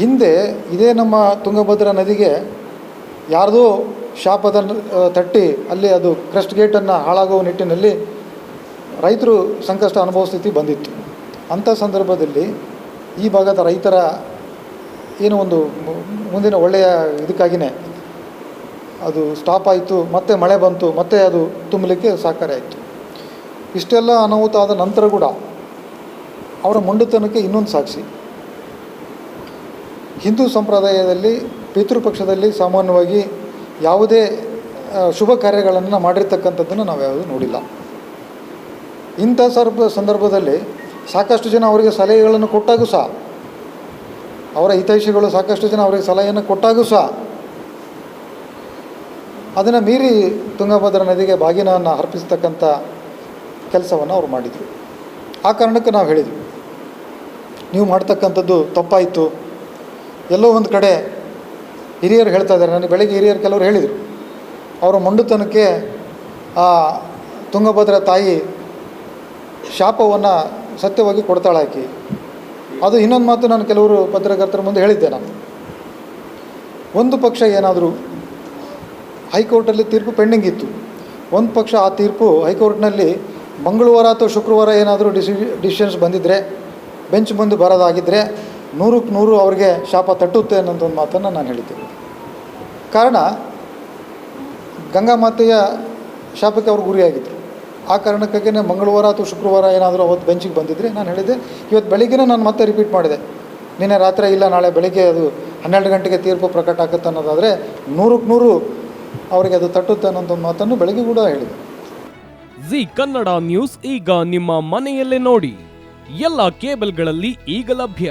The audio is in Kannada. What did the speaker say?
ಹಿಂದೆ ಇದೇ ನಮ್ಮ ತುಂಗಭದ್ರಾ ನದಿಗೆ ಯಾರ್ದೋ ಶಾಪದ ತಟ್ಟಿ, ಅಲ್ಲಿ ಅದು ಕ್ರಸ್ಟ್ ಗೇಟನ್ನು ಹಾಳಾಗುವ ನಿಟ್ಟಿನಲ್ಲಿ ರೈತರು ಸಂಕಷ್ಟ ಅನುಭವ ಸ್ಥಿತಿ ಬಂದಿತ್ತು. ಅಂಥ ಸಂದರ್ಭದಲ್ಲಿ ಈ ಭಾಗದ ರೈತರ ಏನು ಒಂದು ಮುಂದಿನ ಒಳ್ಳೆಯ ಇದಕ್ಕಾಗಿಯೇ ಅದು ಸ್ಟಾಪ್ ಆಯಿತು, ಮತ್ತೆ ಮಳೆ ಬಂತು, ಮತ್ತೆ ಅದು ತುಂಬಲಿಕ್ಕೆ ಸಹಕಾರಿ ಆಯಿತು. ಇಷ್ಟೆಲ್ಲ ಅನಾಹುತ ಆದ ನಂತರ ಕೂಡ ಅವರ ಮೊಂಡುತನಕ್ಕೆ ಇನ್ನೊಂದು ಸಾಕ್ಷಿ. ಹಿಂದೂ ಸಂಪ್ರದಾಯದಲ್ಲಿ ಪಿತೃಪಕ್ಷದಲ್ಲಿ ಸಾಮಾನ್ಯವಾಗಿ ಯಾವುದೇ ಶುಭ ಕಾರ್ಯಗಳನ್ನು ಮಾಡಿರ್ತಕ್ಕಂಥದ್ದನ್ನು ನಾವು ಯಾವುದೂ ನೋಡಿಲ್ಲ. ಇಂಥ ಸರ್ಬ, ಸಂದರ್ಭದಲ್ಲಿ ಸಾಕಷ್ಟು ಜನ ಅವರಿಗೆ ಸಲಹೆಗಳನ್ನು ಕೊಟ್ಟಾಗೂ ಸಹ, ಅವರ ಹಿತೈಷಿಗಳು ಸಾಕಷ್ಟು ಜನ ಅವರಿಗೆ ಸಲಹೆಯನ್ನು ಕೊಟ್ಟಾಗೂ ಸಹ, ಅದನ್ನು ಮೀರಿ ತುಂಗಭದ್ರಾ ನದಿಗೆ ಬಾಗಿನವನ್ನು ಅರ್ಪಿಸತಕ್ಕಂಥ ಕೆಲಸವನ್ನು ಅವರು ಮಾಡಿದರು. ಆ ಕಾರಣಕ್ಕೆ ನಾವು ಹೇಳಿದ್ವಿ. ನೀವು ಮಾಡ್ತಕ್ಕಂಥದ್ದು ತಪ್ಪಾಯಿತು. ಎಲ್ಲೋ ಒಂದು ಕಡೆ ಹಿರಿಯರು ಹೇಳ್ತಾ ಇದ್ದಾರೆ. ನನಗೆ ಬೆಳಗ್ಗೆ ಹಿರಿಯರು ಕೆಲವರು ಹೇಳಿದರು. ಅವರ ಮೊಂಡುತನಕ್ಕೆ ಆ ತುಂಗಭದ್ರ ತಾಯಿ ಶಾಪವನ್ನು ಸತ್ಯವಾಗಿ ಕೊಡ್ತಾಳಾಕಿ ಅದು ಇನ್ನೊಂದು ಮಾತು ನಾನು ಕೆಲವರು ಪತ್ರಕರ್ತರ ಮುಂದೆ ಹೇಳಿದ್ದೆ ನಾನು. ಒಂದು ಪಕ್ಷ ಏನಾದರೂ ಹೈಕೋರ್ಟಲ್ಲಿ ತೀರ್ಪು ಪೆಂಡಿಂಗ್ ಇತ್ತು. ಒಂದು ಪಕ್ಷ ಆ ತೀರ್ಪು ಹೈಕೋರ್ಟ್ನಲ್ಲಿ ಮಂಗಳವಾರ ಅಥವಾ ಶುಕ್ರವಾರ ಏನಾದರೂ ಡಿಸಿ, ಡಿಸಿಷನ್ಸ್ ಬಂದಿದ್ದರೆ ಬೆಂಚ್ ಮುಂದೆ ಬರೋದಾಗಿದ್ದರೆ ನೂರಕ್ಕೆ ನೂರು ಅವರಿಗೆ ಶಾಪ ತಟ್ಟುತ್ತೆ ಅನ್ನೋದು ಒಂದು ಮಾತನ್ನು ನಾನು ಹೇಳಿದ್ದೆ ಕಾರಣ, ಗಂಗಾ ಮಾತೆಯ ಶಾಪಕ್ಕೆ ಅವ್ರು ಗುರಿಯಾಗಿದ್ದರು ಆ ಕಾರಣಕ್ಕಾಗಿಯೇ ಮಂಗಳವಾರ ಅಥವಾ ಶುಕ್ರವಾರ ಏನಾದರೂ ಅವತ್ತು ಬೆಂಚಿಗೆ ಬಂದಿದ್ದರೆ ನಾನು ಹೇಳಿದ್ದೆ, ಇವತ್ತು ಬೆಳಿಗ್ಗೆನೇ ನಾನು ಮತ್ತೆ ರಿಪೀಟ್ ಮಾಡಿದೆ. ನಿನ್ನೆ ರಾತ್ರಿ ಇಲ್ಲ, ನಾಳೆ ಬೆಳಿಗ್ಗೆ ಅದು ಹನ್ನೆರಡು ಗಂಟೆಗೆ ತೀರ್ಪು ಪ್ರಕಟ ಆಗುತ್ತೆ ಅನ್ನೋದಾದರೆ ನೂರಕ್ಕೆ ನೂರು ಅವರಿಗೆ ಅದು ತಟ್ಟುತ್ತೆ ಅನ್ನೋದು ಒಂದು ಮಾತನ್ನು ಬೆಳಗ್ಗೆ ಕೂಡ ಹೇಳಿದೆ. ಜಿ ಕನ್ನಡ ನ್ಯೂಸ್ ಈಗ ನಿಮ್ಮ ಮನೆಯಲ್ಲೇ ನೋಡಿ. ಎಲ್ಲ ಕೇಬಲ್ಗಳಲ್ಲಿ ಈಗ ಲಭ್ಯ.